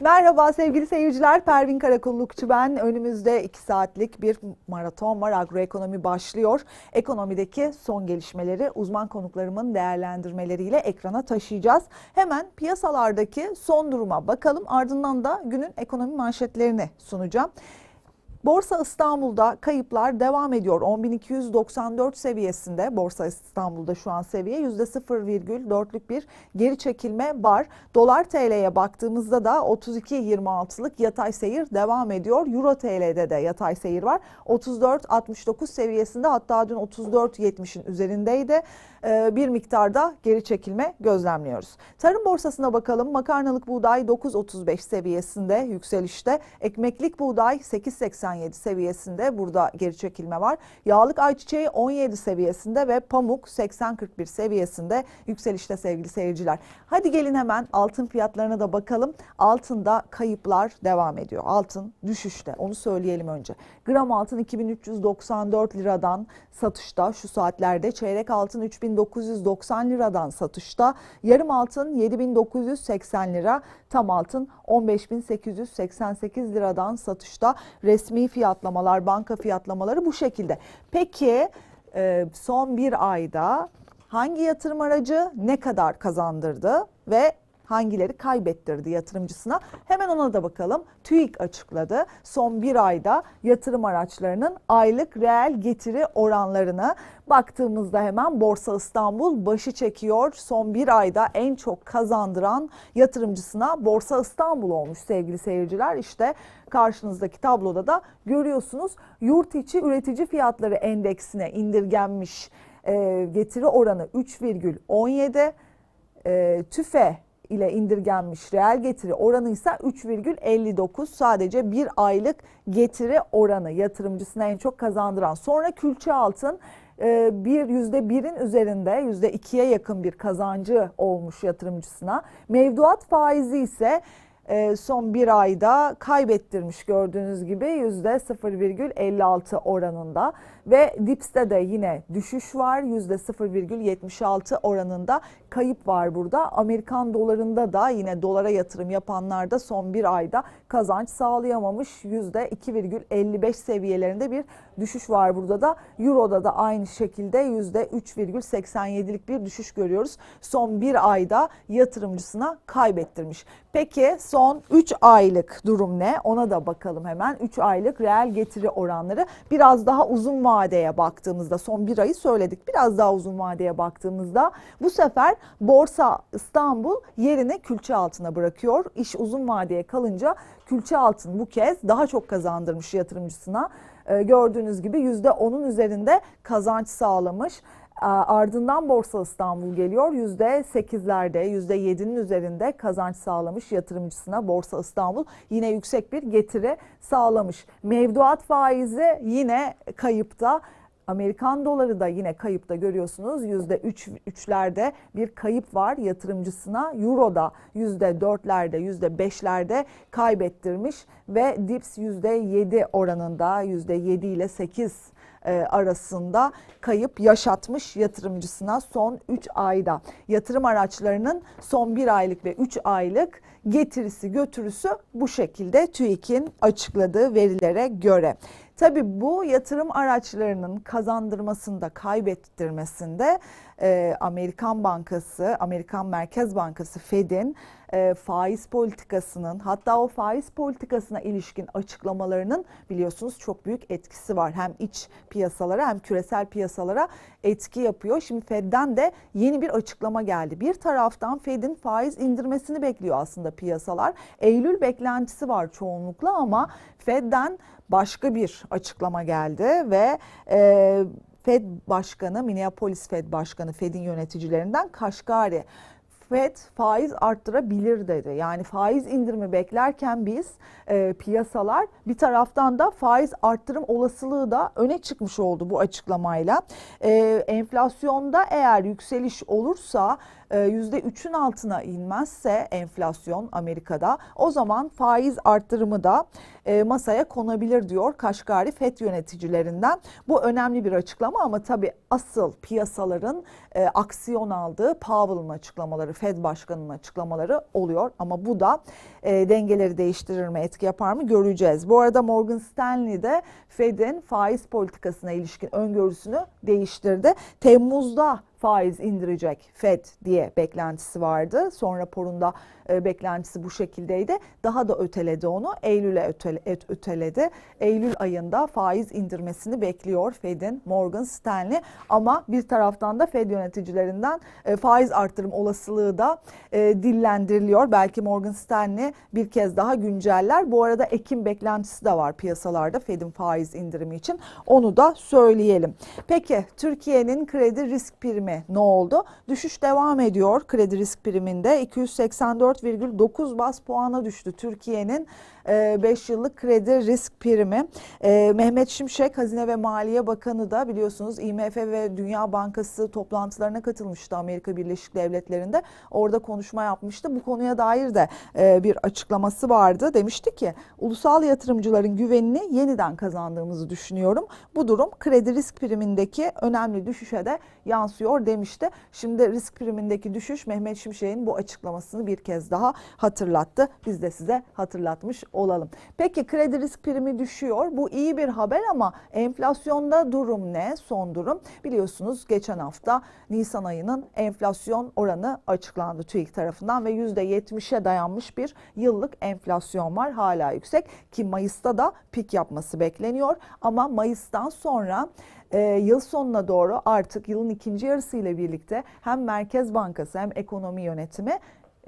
Merhaba sevgili seyirciler. Pervin Karakullukçu ben. Önümüzde 2 saatlik bir maraton var. Agroekonomi başlıyor. Ekonomideki son gelişmeleri uzman konuklarımın değerlendirmeleriyle ekrana taşıyacağız. Hemen piyasalardaki son duruma bakalım. Ardından da günün ekonomi manşetlerini sunacağım. Borsa İstanbul'da kayıplar devam ediyor. 10.294 seviyesinde Borsa İstanbul'da şu an seviye %0,4'lük bir geri çekilme var. Dolar TL'ye baktığımızda da 32.26'lık yatay seyir devam ediyor. Euro TL'de de yatay seyir var. 34.69 seviyesinde hatta dün 34.70'in üzerindeydi. Ee, bir miktarda geri çekilme gözlemliyoruz. Tarım borsasına bakalım. Makarnalık buğday 9.35 seviyesinde yükselişte. Ekmeklik buğday 8.87 seviyesinde burada geri çekilme var. Yağlık ayçiçeği 17 seviyesinde ve pamuk 80.41 seviyesinde yükselişte sevgili seyirciler. Hadi gelin hemen altın fiyatlarına da bakalım. Altında kayıplar devam ediyor. Altın düşüşte onu söyleyelim önce. Gram altın 2394 liradan satışta şu saatlerde. Çeyrek altın 3990 liradan satışta. Yarım altın 7980 lira. Tam altın 15888 liradan satışta. Resmi fiyatlamalar, banka fiyatlamaları bu şekilde. Peki e, son bir ayda hangi yatırım aracı ne kadar kazandırdı ve hangileri kaybettirdi yatırımcısına? Hemen ona da bakalım. TÜİK açıkladı. Son bir ayda yatırım araçlarının aylık reel getiri oranlarını baktığımızda hemen Borsa İstanbul başı çekiyor. Son bir ayda en çok kazandıran yatırımcısına Borsa İstanbul olmuş sevgili seyirciler. İşte karşınızdaki tabloda da görüyorsunuz yurt içi üretici fiyatları endeksine indirgenmiş e, getiri oranı 3,17 e, tüfe ile indirgenmiş reel getiri oranı ise 3,59 sadece bir aylık getiri oranı yatırımcısına en çok kazandıran. Sonra külçe altın e, bir yüzde birin üzerinde yüzde ikiye yakın bir kazancı olmuş yatırımcısına. Mevduat faizi ise e, son bir ayda kaybettirmiş gördüğünüz gibi yüzde 0,56 oranında ve Dips'te de yine düşüş var yüzde 0,76 oranında kayıp var burada. Amerikan dolarında da yine dolara yatırım yapanlar da son bir ayda kazanç sağlayamamış yüzde 2,55 seviyelerinde bir düşüş var burada da. Euro'da da aynı şekilde yüzde 3,87'lik bir düşüş görüyoruz. Son bir ayda yatırımcısına kaybettirmiş. Peki son 3 aylık durum ne? Ona da bakalım hemen. 3 aylık reel getiri oranları biraz daha uzun vadeye baktığımızda son bir ayı söyledik. Biraz daha uzun vadeye baktığımızda bu sefer Borsa İstanbul yerini külçe altına bırakıyor. İş uzun vadeye kalınca külçe altın bu kez daha çok kazandırmış yatırımcısına. Ee, gördüğünüz gibi %10'un üzerinde kazanç sağlamış. Ardından Borsa İstanbul geliyor. %8'lerde, %7'nin üzerinde kazanç sağlamış yatırımcısına Borsa İstanbul yine yüksek bir getiri sağlamış. Mevduat faizi yine kayıpta. Amerikan doları da yine kayıpta görüyorsunuz. Yüzde üç, üçlerde bir kayıp var yatırımcısına. Euro da yüzde dörtlerde, yüzde beşlerde kaybettirmiş ve DIPS yüzde yedi oranında yüzde yedi ile sekiz arasında kayıp yaşatmış yatırımcısına son 3 ayda. Yatırım araçlarının son 1 aylık ve 3 aylık getirisi götürüsü bu şekilde TÜİK'in açıkladığı verilere göre. Tabii bu yatırım araçlarının kazandırmasında, kaybettirmesinde e, Amerikan Bankası, Amerikan Merkez Bankası Fed'in e, faiz politikasının hatta o faiz politikasına ilişkin açıklamalarının biliyorsunuz çok büyük etkisi var. Hem iç piyasalara hem küresel piyasalara etki yapıyor. Şimdi Fed'den de yeni bir açıklama geldi. Bir taraftan Fed'in faiz indirmesini bekliyor aslında piyasalar. Eylül beklentisi var çoğunlukla ama Fed'den başka bir açıklama geldi ve e, Fed Başkanı, Minneapolis Fed Başkanı, Fed'in yöneticilerinden Kaşgari FED faiz arttırabilir dedi. Yani faiz indirimi beklerken biz e, piyasalar bir taraftan da faiz arttırım olasılığı da öne çıkmış oldu bu açıklamayla. E, enflasyonda eğer yükseliş olursa %3'ün altına inmezse enflasyon Amerika'da o zaman faiz arttırımı da e, masaya konabilir diyor Kaşgari FED yöneticilerinden. Bu önemli bir açıklama ama tabii asıl piyasaların e, aksiyon aldığı Powell'ın açıklamaları, FED başkanının açıklamaları oluyor ama bu da e, dengeleri değiştirir mi, etki yapar mı göreceğiz. Bu arada Morgan Stanley de Fed'in faiz politikasına ilişkin öngörüsünü değiştirdi. Temmuz'da faiz indirecek Fed diye beklentisi vardı. Son raporunda e, beklentisi bu şekildeydi. Daha da öteledi onu. Eylül'e ötele, öt- öteledi. Eylül ayında faiz indirmesini bekliyor Fed'in Morgan Stanley. Ama bir taraftan da Fed yöneticilerinden e, faiz artırım olasılığı da e, dillendiriliyor. Belki Morgan Stanley bir kez daha günceller. Bu arada Ekim beklentisi de var piyasalarda Fed'in faiz indirimi için. Onu da söyleyelim. Peki Türkiye'nin kredi risk primi ne oldu? Düşüş devam ediyor kredi risk priminde 284,9 bas puana düştü Türkiye'nin 5 yıllık kredi risk primi. E, Mehmet Şimşek Hazine ve Maliye Bakanı da biliyorsunuz IMF ve Dünya Bankası toplantılarına katılmıştı Amerika Birleşik Devletleri'nde. Orada konuşma yapmıştı. Bu konuya dair de e, bir açıklaması vardı. Demişti ki ulusal yatırımcıların güvenini yeniden kazandığımızı düşünüyorum. Bu durum kredi risk primindeki önemli düşüşe de yansıyor demişti. Şimdi risk primindeki düşüş Mehmet Şimşek'in bu açıklamasını bir kez daha hatırlattı. Biz de size hatırlatmış olalım. Peki kredi risk primi düşüyor. Bu iyi bir haber ama enflasyonda durum ne? Son durum biliyorsunuz geçen hafta Nisan ayının enflasyon oranı açıklandı TÜİK tarafından ve %70'e dayanmış bir yıllık enflasyon var. Hala yüksek ki Mayıs'ta da pik yapması bekleniyor ama Mayıs'tan sonra e, yıl sonuna doğru artık yılın ikinci yarısı ile birlikte hem Merkez Bankası hem ekonomi yönetimi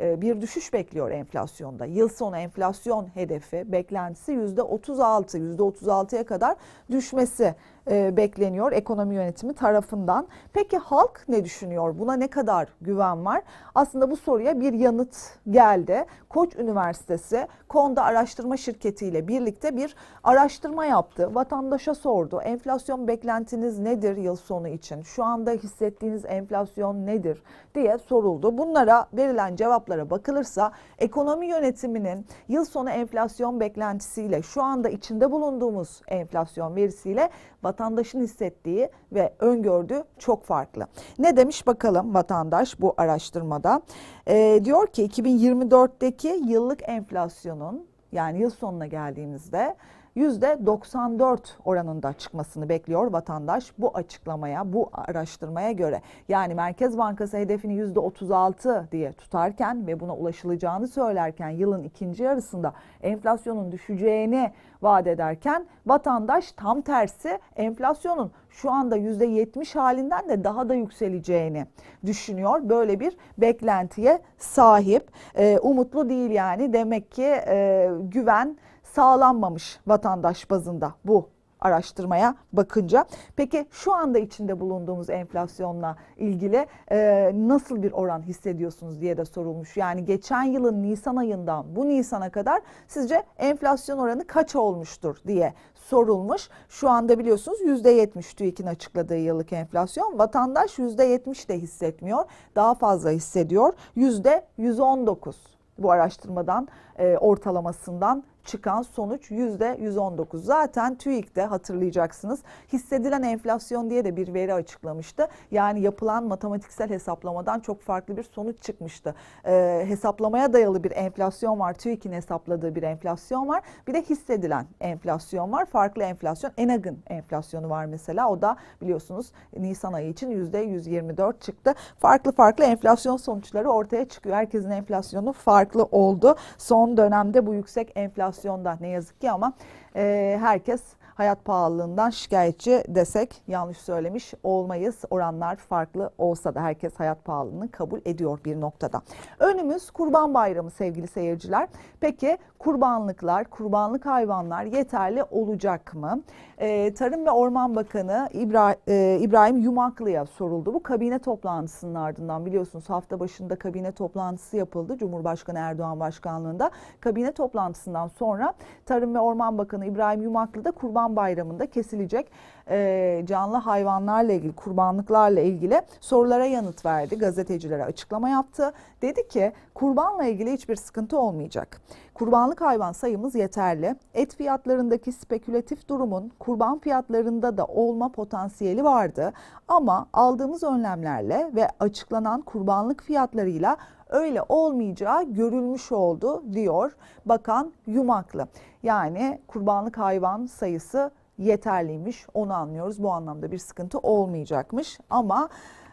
e, bir düşüş bekliyor enflasyonda. Yıl sonu enflasyon hedefi beklentisi %36, %36'ya kadar düşmesi e, bekleniyor ekonomi yönetimi tarafından. Peki halk ne düşünüyor? Buna ne kadar güven var? Aslında bu soruya bir yanıt geldi. Koç Üniversitesi Konda Araştırma Şirketi ile birlikte bir araştırma yaptı. Vatandaşa sordu. Enflasyon beklentiniz nedir yıl sonu için? Şu anda hissettiğiniz enflasyon nedir diye soruldu. Bunlara verilen cevaplara bakılırsa ekonomi yönetiminin yıl sonu enflasyon beklentisiyle şu anda içinde bulunduğumuz enflasyon verisiyle vatandaşın hissettiği ve öngördüğü çok farklı. Ne demiş bakalım vatandaş bu araştırmada? Ee, diyor ki 2024'teki yıllık enflasyonun yani yıl sonuna geldiğimizde %94 oranında çıkmasını bekliyor vatandaş bu açıklamaya, bu araştırmaya göre. Yani Merkez Bankası hedefini %36 diye tutarken ve buna ulaşılacağını söylerken yılın ikinci yarısında enflasyonun düşeceğini vaat ederken vatandaş tam tersi enflasyonun şu anda %70 halinden de daha da yükseleceğini düşünüyor. Böyle bir beklentiye sahip. Ee, umutlu değil yani demek ki e, güven sağlanmamış vatandaş bazında bu araştırmaya bakınca. Peki şu anda içinde bulunduğumuz enflasyonla ilgili e, nasıl bir oran hissediyorsunuz diye de sorulmuş. Yani geçen yılın Nisan ayından bu Nisan'a kadar sizce enflasyon oranı kaç olmuştur diye sorulmuş. Şu anda biliyorsunuz %70 TÜİK'in açıkladığı yıllık enflasyon. Vatandaş %70 de hissetmiyor. Daha fazla hissediyor. %119 bu araştırmadan e, ortalamasından çıkan sonuç %119. Zaten TÜİK'te hatırlayacaksınız hissedilen enflasyon diye de bir veri açıklamıştı. Yani yapılan matematiksel hesaplamadan çok farklı bir sonuç çıkmıştı. Ee, hesaplamaya dayalı bir enflasyon var. TÜİK'in hesapladığı bir enflasyon var. Bir de hissedilen enflasyon var. Farklı enflasyon. Enag'ın enflasyonu var mesela. O da biliyorsunuz Nisan ayı için %124 çıktı. Farklı farklı enflasyon sonuçları ortaya çıkıyor. Herkesin enflasyonu farklı oldu. Son dönemde bu yüksek enflasyon enflasyonda ne yazık ki ama e, herkes hayat pahalılığından şikayetçi desek yanlış söylemiş olmayız. Oranlar farklı olsa da herkes hayat pahalılığını kabul ediyor bir noktada. Önümüz Kurban Bayramı sevgili seyirciler. Peki kurbanlıklar, kurbanlık hayvanlar yeterli olacak mı? Ee, Tarım ve Orman Bakanı İbra e, İbrahim Yumaklı'ya soruldu. Bu kabine toplantısının ardından biliyorsunuz hafta başında kabine toplantısı yapıldı. Cumhurbaşkanı Erdoğan başkanlığında. Kabine toplantısından sonra Tarım ve Orman Bakanı İbrahim Yumaklı da Kurban Bayramı'nda kesilecek e, canlı hayvanlarla ilgili, kurbanlıklarla ilgili sorulara yanıt verdi. Gazetecilere açıklama yaptı. Dedi ki kurbanla ilgili hiçbir sıkıntı olmayacak. Kurbanlık hayvan sayımız yeterli. Et fiyatlarındaki spekülatif durumun kurban fiyatlarında da olma potansiyeli vardı. Ama aldığımız önlemlerle ve açıklanan kurbanlık fiyatlarıyla öyle olmayacağı görülmüş oldu diyor Bakan Yumaklı. Yani kurbanlık hayvan sayısı yeterliymiş onu anlıyoruz. Bu anlamda bir sıkıntı olmayacakmış ama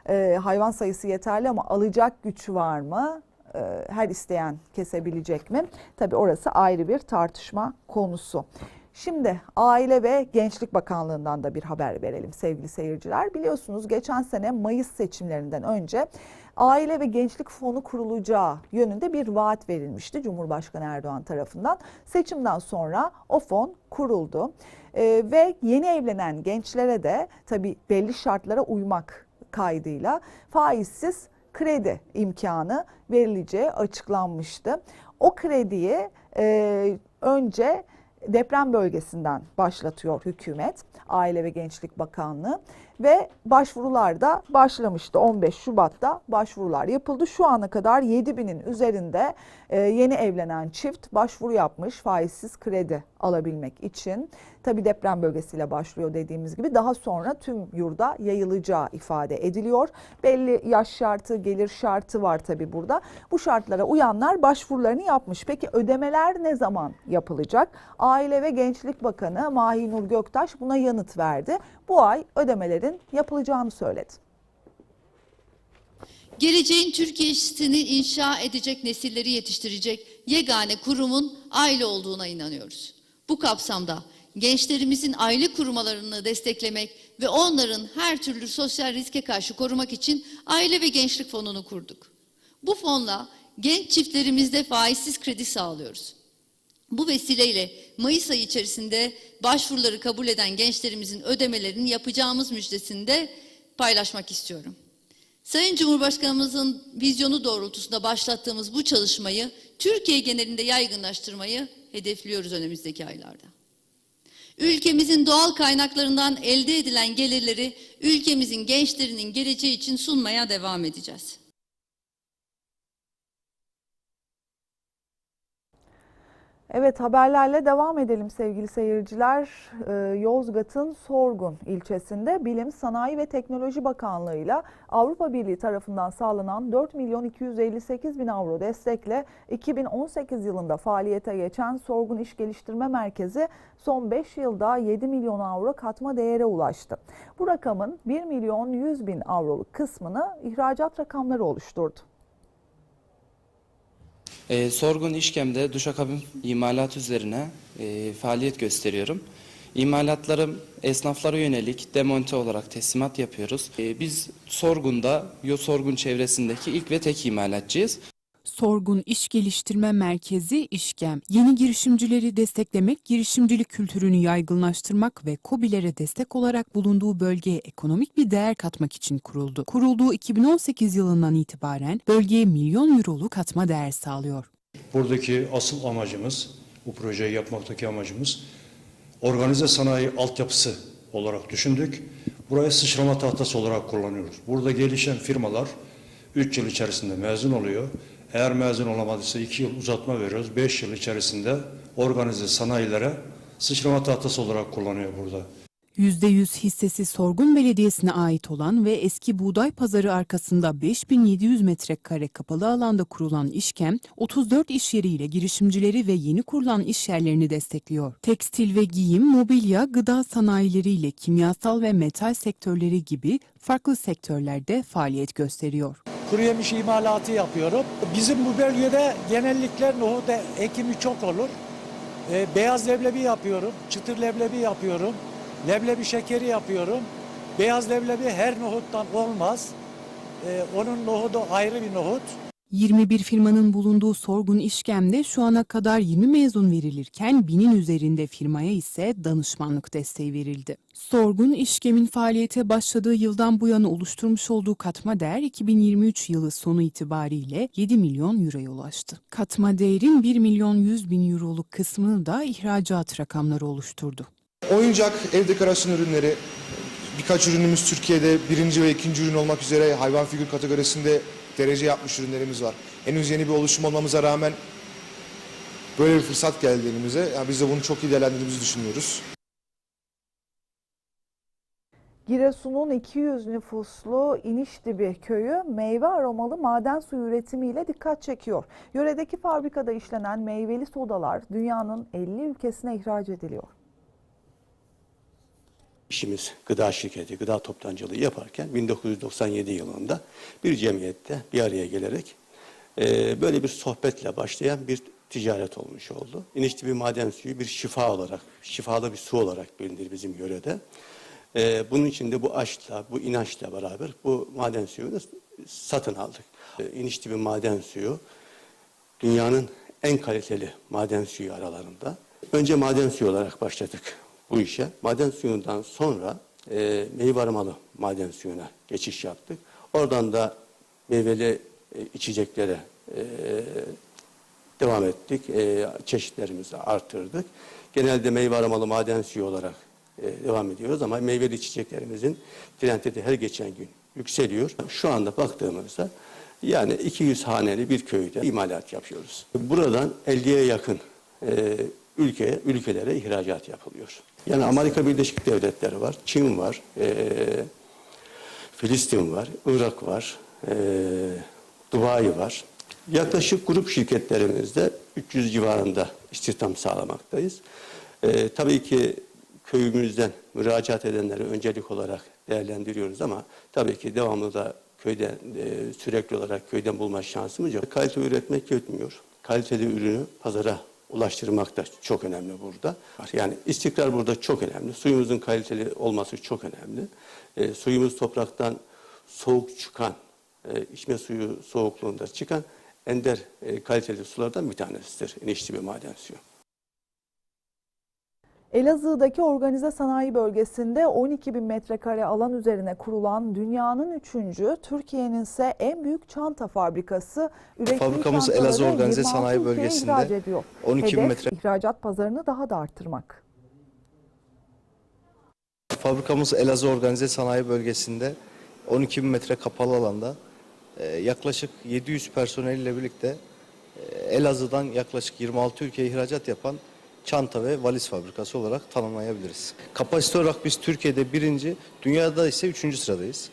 e, hayvan sayısı yeterli ama alacak güç var mı? E, her isteyen kesebilecek mi? Tabii orası ayrı bir tartışma konusu. Şimdi Aile ve Gençlik Bakanlığı'ndan da bir haber verelim sevgili seyirciler. Biliyorsunuz geçen sene Mayıs seçimlerinden önce Aile ve Gençlik Fonu kurulacağı yönünde bir vaat verilmişti Cumhurbaşkanı Erdoğan tarafından. Seçimden sonra o fon kuruldu Ee, ve yeni evlenen gençlere de tabii belli şartlara uymak kaydıyla faizsiz kredi imkanı verileceği açıklanmıştı. O krediyi e, önce deprem bölgesinden başlatıyor hükümet, Aile ve Gençlik Bakanlığı ve başvurular da başlamıştı. 15 Şubat'ta başvurular yapıldı. Şu ana kadar 7 binin üzerinde e, yeni evlenen çift başvuru yapmış faizsiz kredi alabilmek için. Tabi deprem bölgesiyle başlıyor dediğimiz gibi daha sonra tüm yurda yayılacağı ifade ediliyor. Belli yaş şartı, gelir şartı var tabi burada. Bu şartlara uyanlar başvurularını yapmış. Peki ödemeler ne zaman yapılacak? Aile ve Gençlik Bakanı Mahinur Göktaş buna yanıt verdi. Bu ay ödemelerin yapılacağını söyledi. Geleceğin Türkiye'sini inşa edecek nesilleri yetiştirecek yegane kurumun aile olduğuna inanıyoruz. Bu kapsamda gençlerimizin aile kurmalarını desteklemek ve onların her türlü sosyal riske karşı korumak için Aile ve Gençlik Fonu'nu kurduk. Bu fonla genç çiftlerimizde faizsiz kredi sağlıyoruz. Bu vesileyle Mayıs ayı içerisinde başvuruları kabul eden gençlerimizin ödemelerini yapacağımız müjdesini de paylaşmak istiyorum. Sayın Cumhurbaşkanımızın vizyonu doğrultusunda başlattığımız bu çalışmayı Türkiye genelinde yaygınlaştırmayı hedefliyoruz önümüzdeki aylarda. Ülkemizin doğal kaynaklarından elde edilen gelirleri ülkemizin gençlerinin geleceği için sunmaya devam edeceğiz. Evet haberlerle devam edelim sevgili seyirciler. Ee, Yozgat'ın Sorgun ilçesinde Bilim, Sanayi ve Teknoloji Bakanlığı ile Avrupa Birliği tarafından sağlanan 4 milyon 258 bin avro destekle 2018 yılında faaliyete geçen Sorgun İş Geliştirme Merkezi son 5 yılda 7 milyon avro katma değere ulaştı. Bu rakamın 1 milyon 100 bin avroluk kısmını ihracat rakamları oluşturdu. E, Sorgun İşkem'de duşakabin imalat üzerine e, faaliyet gösteriyorum. İmalatlarım esnaflara yönelik demonte olarak teslimat yapıyoruz. E, biz Sorgun'da, Yo Sorgun çevresindeki ilk ve tek imalatçıyız. Sorgun İş Geliştirme Merkezi İşgem, yeni girişimcileri desteklemek, girişimcilik kültürünü yaygınlaştırmak ve KOBİ'lere destek olarak bulunduğu bölgeye ekonomik bir değer katmak için kuruldu. Kurulduğu 2018 yılından itibaren bölgeye milyon euroluk katma değer sağlıyor. Buradaki asıl amacımız, bu projeyi yapmaktaki amacımız organize sanayi altyapısı olarak düşündük. Burayı sıçrama tahtası olarak kullanıyoruz. Burada gelişen firmalar 3 yıl içerisinde mezun oluyor. Eğer mezun olamadıysa 2 yıl uzatma veriyoruz. 5 yıl içerisinde organize sanayilere sıçrama tahtası olarak kullanıyor burada. %100 hissesi Sorgun Belediyesi'ne ait olan ve eski buğday pazarı arkasında 5700 metrekare kapalı alanda kurulan İşkem, 34 iş yeriyle girişimcileri ve yeni kurulan iş yerlerini destekliyor. Tekstil ve giyim, mobilya, gıda sanayileriyle kimyasal ve metal sektörleri gibi farklı sektörlerde faaliyet gösteriyor. Kuru imalatı yapıyorum. Bizim bu bölgede genellikle nohut e- ekimi çok olur. Ee, beyaz leblebi yapıyorum, çıtır leblebi yapıyorum, leblebi şekeri yapıyorum. Beyaz leblebi her nohuttan olmaz. Ee, onun nohudu ayrı bir nohut. 21 firmanın bulunduğu Sorgun İşkem'de şu ana kadar 20 mezun verilirken binin üzerinde firmaya ise danışmanlık desteği verildi. Sorgun İşkem'in faaliyete başladığı yıldan bu yana oluşturmuş olduğu katma değer 2023 yılı sonu itibariyle 7 milyon euroya ulaştı. Katma değerin 1 milyon 100 bin euroluk kısmını da ihracat rakamları oluşturdu. oyuncak, ev dekorasyon ürünleri, birkaç ürünümüz Türkiye'de birinci ve ikinci ürün olmak üzere hayvan figür kategorisinde derece yapmış ürünlerimiz var. Henüz yeni bir oluşum olmamıza rağmen böyle bir fırsat geldi elimize. Yani biz de bunu çok iyi değerlendirdiğimizi düşünüyoruz. Giresun'un 200 nüfuslu İnişdibi köyü meyve aromalı maden suyu üretimiyle dikkat çekiyor. Yöredeki fabrikada işlenen meyveli sodalar dünyanın 50 ülkesine ihraç ediliyor. İşimiz gıda şirketi, gıda toptancılığı yaparken 1997 yılında bir cemiyette bir araya gelerek e, böyle bir sohbetle başlayan bir ticaret olmuş oldu. İnişli bir maden suyu bir şifa olarak, şifalı bir su olarak bilinir bizim yörede. E, bunun için de bu aşkla, bu inançla beraber bu maden suyunu satın aldık. E, İnişli bir maden suyu dünyanın en kaliteli maden suyu aralarında. Önce maden suyu olarak başladık bu işe. Maden suyundan sonra e, meyve aromalı maden suyuna geçiş yaptık. Oradan da meyveli e, içeceklere e, devam ettik. E, çeşitlerimizi artırdık. Genelde meyve aromalı maden suyu olarak e, devam ediyoruz ama meyveli içeceklerimizin trendi de her geçen gün yükseliyor. Şu anda baktığımızda yani 200 haneli bir köyde imalat yapıyoruz. Buradan 50'ye yakın e, ülkeye, ülkelere ihracat yapılıyor. Yani Amerika Birleşik Devletleri var, Çin var, e, Filistin var, Irak var, e, Dubai var. Yaklaşık grup şirketlerimizde 300 civarında istihdam sağlamaktayız. E, tabii ki köyümüzden müracaat edenleri öncelik olarak değerlendiriyoruz ama tabii ki devamlı da köyde e, sürekli olarak köyden bulma şansımız yok. Kalite üretmek yetmiyor. Kaliteli ürünü pazara ulaştırmak da çok önemli burada. Yani istikrar burada çok önemli. Suyumuzun kaliteli olması çok önemli. E, suyumuz topraktan soğuk çıkan, e, içme suyu soğukluğunda çıkan ender e, kaliteli sulardan bir tanesidir. İnişli bir maden suyu. Elazığ'daki organize sanayi bölgesinde 12 bin metrekare alan üzerine kurulan dünyanın üçüncü, Türkiye'nin ise en büyük çanta fabrikası ürettiği Fabrikamız Elazığ Organize 26 Sanayi Bölgesi'nde ihraç ediyor. 12 bin metre- ihracat pazarını daha da arttırmak. Fabrikamız Elazığ Organize Sanayi Bölgesi'nde 12 bin metre kapalı alanda e, yaklaşık 700 personeliyle birlikte e, Elazığ'dan yaklaşık 26 ülkeye ihracat yapan çanta ve valiz fabrikası olarak tanımlayabiliriz. Kapasite olarak biz Türkiye'de birinci, dünyada ise üçüncü sıradayız.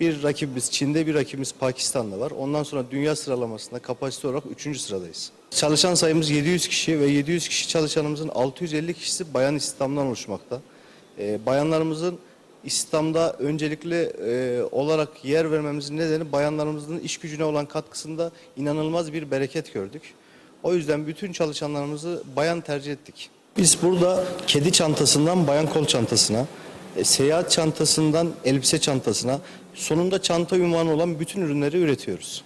Bir rakibimiz Çin'de, bir rakibimiz Pakistan'da var. Ondan sonra dünya sıralamasında kapasite olarak üçüncü sıradayız. Çalışan sayımız 700 kişi ve 700 kişi çalışanımızın 650 kişisi bayan istihdamdan oluşmakta. Ee, bayanlarımızın İslam'da öncelikli e, olarak yer vermemizin nedeni bayanlarımızın iş gücüne olan katkısında inanılmaz bir bereket gördük. O yüzden bütün çalışanlarımızı bayan tercih ettik. Biz burada kedi çantasından bayan kol çantasına, e, seyahat çantasından elbise çantasına, sonunda çanta ünvanı olan bütün ürünleri üretiyoruz.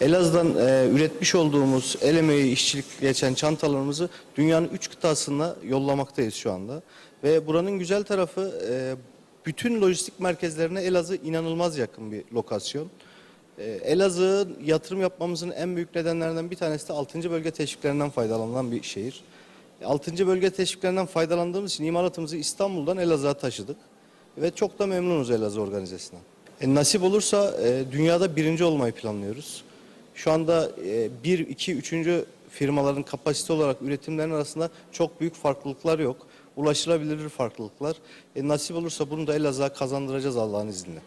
Elazığ'dan e, üretmiş olduğumuz el emeği işçilik geçen çantalarımızı dünyanın üç kıtasına yollamaktayız şu anda. Ve buranın güzel tarafı e, bütün lojistik merkezlerine Elazığ inanılmaz yakın bir lokasyon. E, Elazığ yatırım yapmamızın en büyük nedenlerinden bir tanesi de 6. bölge teşviklerinden faydalanan bir şehir. 6. bölge teşviklerinden faydalandığımız için imalatımızı İstanbul'dan Elazığ'a taşıdık. Ve çok da memnunuz Elazığ organizesinden. E, nasip olursa e, dünyada birinci olmayı planlıyoruz. Şu anda e, bir, iki, üçüncü firmaların kapasite olarak üretimlerin arasında çok büyük farklılıklar yok. Ulaşılabilir farklılıklar. E, nasip olursa bunu da Elazığ'a kazandıracağız Allah'ın izniyle.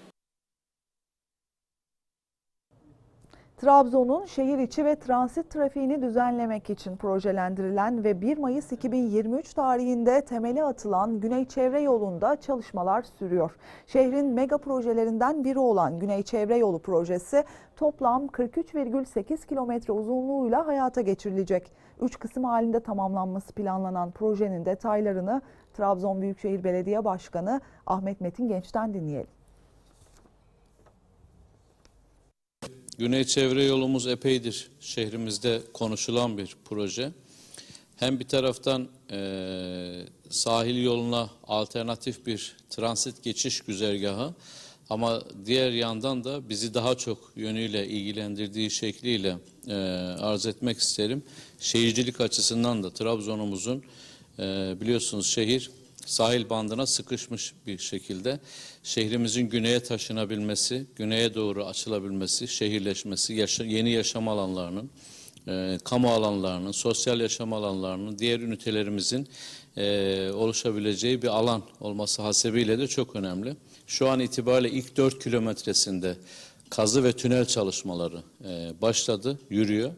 Trabzon'un şehir içi ve transit trafiğini düzenlemek için projelendirilen ve 1 Mayıs 2023 tarihinde temeli atılan Güney Çevre Yolu'nda çalışmalar sürüyor. Şehrin mega projelerinden biri olan Güney Çevre Yolu projesi toplam 43,8 kilometre uzunluğuyla hayata geçirilecek. Üç kısım halinde tamamlanması planlanan projenin detaylarını Trabzon Büyükşehir Belediye Başkanı Ahmet Metin Genç'ten dinleyelim. Güney çevre yolumuz epeydir şehrimizde konuşulan bir proje. Hem bir taraftan eee, sahil yoluna alternatif bir transit geçiş güzergahı ama diğer yandan da bizi daha çok yönüyle ilgilendirdiği şekliyle eee, arz etmek isterim. Şehircilik açısından da Trabzon'umuzun eee, biliyorsunuz şehir sahil bandına sıkışmış bir şekilde şehrimizin güneye taşınabilmesi, güneye doğru açılabilmesi, şehirleşmesi, yaşa- yeni yaşam alanlarının, e, kamu alanlarının, sosyal yaşam alanlarının, diğer ünitelerimizin e, oluşabileceği bir alan olması hasebiyle de çok önemli. Şu an itibariyle ilk 4 kilometresinde kazı ve tünel çalışmaları e, başladı, yürüyor.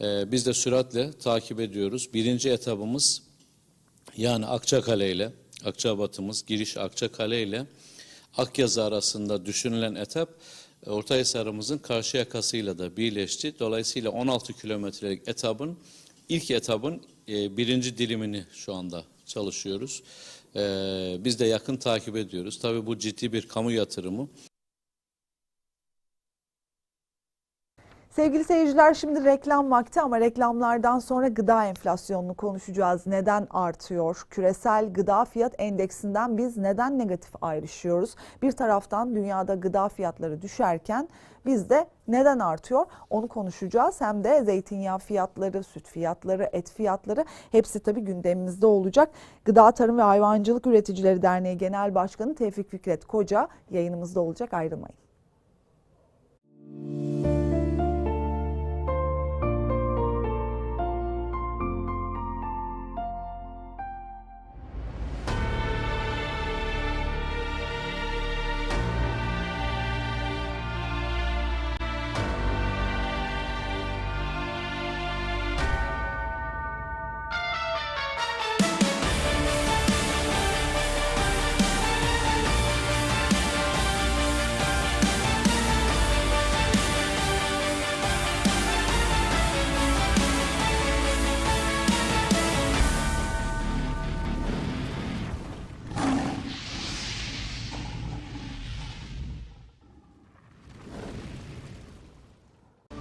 E, biz de süratle takip ediyoruz. Birinci etabımız yani Akçakale ile Akçabat'ımız giriş Akçakale ile Akyazı arasında düşünülen etap e, Ortahisar'ımızın karşı yakasıyla da birleşti. Dolayısıyla 16 kilometrelik etabın ilk etabın e, birinci dilimini şu anda çalışıyoruz. E, biz de yakın takip ediyoruz. Tabii bu ciddi bir kamu yatırımı. Sevgili seyirciler şimdi reklam vakti ama reklamlardan sonra gıda enflasyonunu konuşacağız. Neden artıyor? Küresel gıda fiyat endeksinden biz neden negatif ayrışıyoruz? Bir taraftan dünyada gıda fiyatları düşerken bizde neden artıyor? Onu konuşacağız. Hem de zeytinyağı fiyatları, süt fiyatları, et fiyatları hepsi tabii gündemimizde olacak. Gıda Tarım ve Hayvancılık Üreticileri Derneği Genel Başkanı Tevfik Fikret Koca yayınımızda olacak. Ayrılmayın.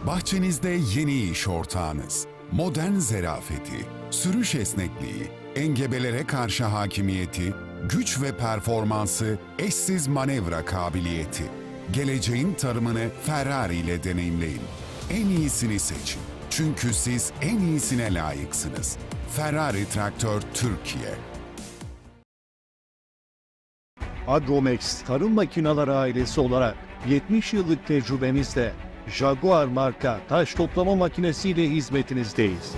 Bahçenizde yeni iş ortağınız. Modern zerafeti, sürüş esnekliği, engebelere karşı hakimiyeti, güç ve performansı, eşsiz manevra kabiliyeti. Geleceğin tarımını Ferrari ile deneyimleyin. En iyisini seçin. Çünkü siz en iyisine layıksınız. Ferrari Traktör Türkiye. Agromex Tarım Makineleri ailesi olarak 70 yıllık tecrübemizle Jaguar marka taş toplama makinesiyle hizmetinizdeyiz.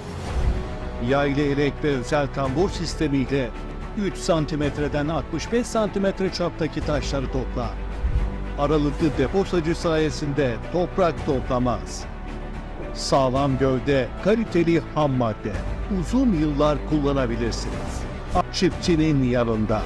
Yaylı elek ve özel tambur sistemiyle 3 santimetreden 65 santimetre çaptaki taşları toplar. Aralıklı depo sacı sayesinde toprak toplamaz. Sağlam gövde, kaliteli ham madde. Uzun yıllar kullanabilirsiniz. Çiftçinin yanında.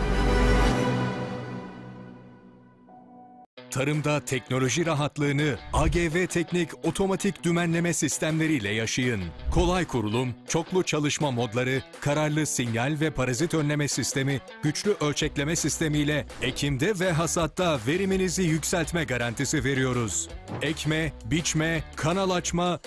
Tarımda teknoloji rahatlığını AGV Teknik otomatik dümenleme sistemleriyle yaşayın. Kolay kurulum, çoklu çalışma modları, kararlı sinyal ve parazit önleme sistemi, güçlü ölçekleme sistemiyle ekimde ve hasatta veriminizi yükseltme garantisi veriyoruz. Ekme, biçme, kanal açma,